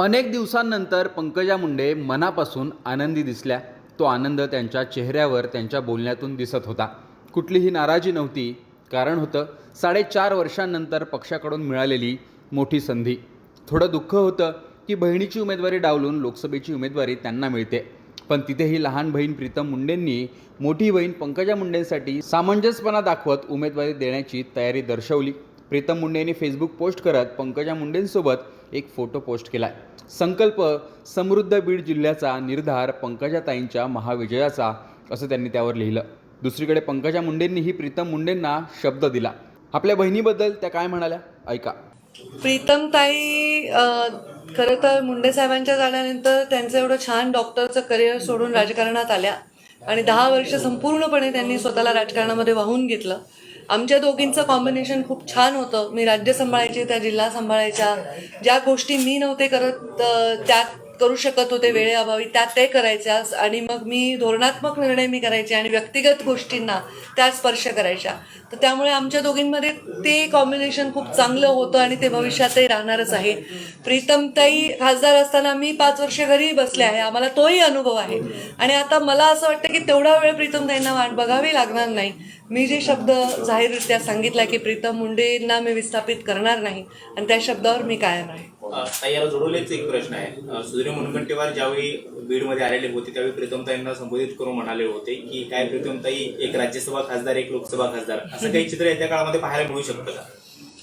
अनेक दिवसांनंतर पंकजा मुंडे मनापासून आनंदी दिसल्या. तो आनंद त्यांच्या चेहऱ्यावर त्यांच्या बोलण्यातून दिसत होता. कुठलीही नाराजी नव्हती. कारण होतं साडेचार वर्षांनंतर पक्षाकडून मिळालेली मोठी संधी. थोडं दुःख होतं की बहिणीची उमेदवारी डावलून लोकसभेची उमेदवारी त्यांना मिळते. पण तिथेही लहान बहीण प्रीतम मुंडेंनी मोठी बहीण पंकजा मुंडेंसाठी सामंजस्यपणा दाखवत उमेदवारी देण्याची तयारी दर्शवली. प्रीतम मुंडेंनी फेसबुक पोस्ट करत पंकजा मुंडेंसोबत एक फोटो पोस्ट केलाय. संकल्प समृद्ध बीड जिल्ह्याचा निर्धार पंकजाताईंच्या महाविजयाचा असं त्यांनी त्यावर लिहिलं. दुसरीकडे पंकजा मुंडेंनीही प्रीतम मुंडेंना शब्द दिला. आपल्या बहिणीबद्दल त्या काय म्हणाल्या? ऐका. प्रीतम ताई खरं तर मुंडे साहेबांच्या जाण्यानंतर त्यांचं एवढं छान डॉक्टरचं करिअर सोडून राजकारणात आल्या. आणि दहा वर्ष संपूर्णपणे त्यांनी स्वतःला राजकारणामध्ये वाहून घेतलं. आमच्या दोघींचं कॉम्बिनेशन खूप छान होतं. मी राज्य सांभाळायचे त्या जिल्हा सांभाळायच्या. ज्या गोष्टी मी नव्हते करत त्यात त्या करू शकत होते वेळेअभावी त्या ते करायच्या आणि मग मी धोरणात्मक निर्णय मी करायचे आणि व्यक्तिगत गोष्टींना त्या स्पर्श करायच्या तर त्यामुळे आमच्या दोघींमध्ये ते कॉम्बिनेशन खूप चांगलं होतं आणि ते भविष्यातही राहणारच आहे. प्रीतमताई खासदार असताना मी पाच वर्ष घरी बसले आहे. आम्हाला तोही अनुभव आहे. आणि आता मला असं वाटतं की तेवढा वेळ प्रीतमताईंना वाट बघावी लागणार नाही. मी जे शब्द जाहीररित्या सांगितला की प्रीतम मुंडेंना मी विस्थापित करणार नाही. आणि त्या शब्दावर मी कायम आहे याला जोडवलेच एक प्रश्न आहे. सुधीर मुनगंटीवार ज्यावेळी बीडमध्ये आलेले होते त्यावेळी प्रीतमताईंना संबोधित करून म्हणाले होते की काय प्रीतमताई एक राज्यसभा खासदार एक लोकसभा खासदार. असं काही चित्र येत्या काळामध्ये पाहायला मिळू शकतं का?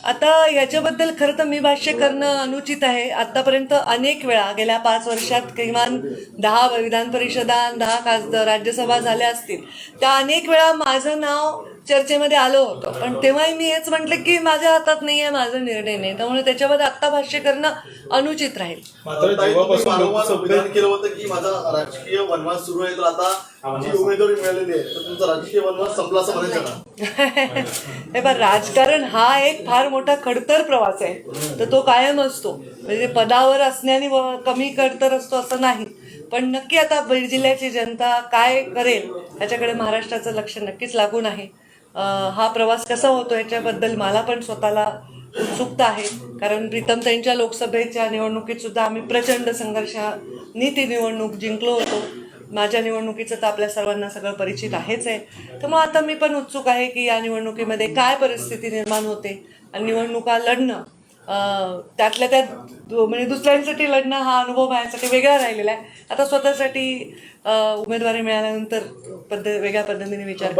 आता याच्याबद्दल खरं तर मी भाष्य करणं अनुचित आहे. आतापर्यंत अनेक वेळा गेल्या पाच वर्षात किमान दहा विधान परिषदा दहा खासदार राज्यसभा झाल्या असतील. त्या अनेक वेळा माझं नाव चर्चेमध्ये आलं होतं. पण तेव्हाही मी हेच म्हटलं की माझ्या हातात नाही आहे माझा निर्णय नाही. त्यामुळे त्याच्यामध्ये आत्ता भाष्य करणं अनुचित राहील. मात्र जेव्हापासून वारंवार विधान केलं होतं की माझा राजकीय वनवास सुरू आहे तर आता जी उमेदवारी मिळालेली आहे तर तुमचा राजकीय वनवास संपला असं म्हणायचं का? हे पण राजकारण हा एक फार मोठा खडतर प्रवास आहे. तर तो कायम असतो. म्हणजे पदावर असण्याने कमी खडतर असतो असं नाही. पण नक्की आता बीड जिल्ह्याची जनता काय करेल याच्याकडे महाराष्ट्राचं लक्ष नक्कीच लागून आहे. हा प्रवास कसा होतो याच्याबद्दल मला पण स्वतःला उत्सुकता आहे. कारण प्रीतम त्यांच्या लोकसभेच्या निवडणुकीत सुद्धा आम्ही प्रचंड संघर्षाने ती निवडणूक जिंकलो होतो. माझ्या निवडणुकीचं तर आपल्या सर्वांना सगळं परिचित आहेच आहे. तर मग आता मी पण उत्सुक आहे की या निवडणुकीमध्ये काय परिस्थिती निर्माण होते आणि निवडणुका लढणं त्यातल्या त्यात म्हणजे दुसऱ्यांसाठी लढणं हा अनुभव माझ्यासाठी वेगळा राहिलेला आहे. आता स्वतःसाठी उमेदवारी मिळाल्यानंतर पद्धत वेगळ्या पद्धतीने विचार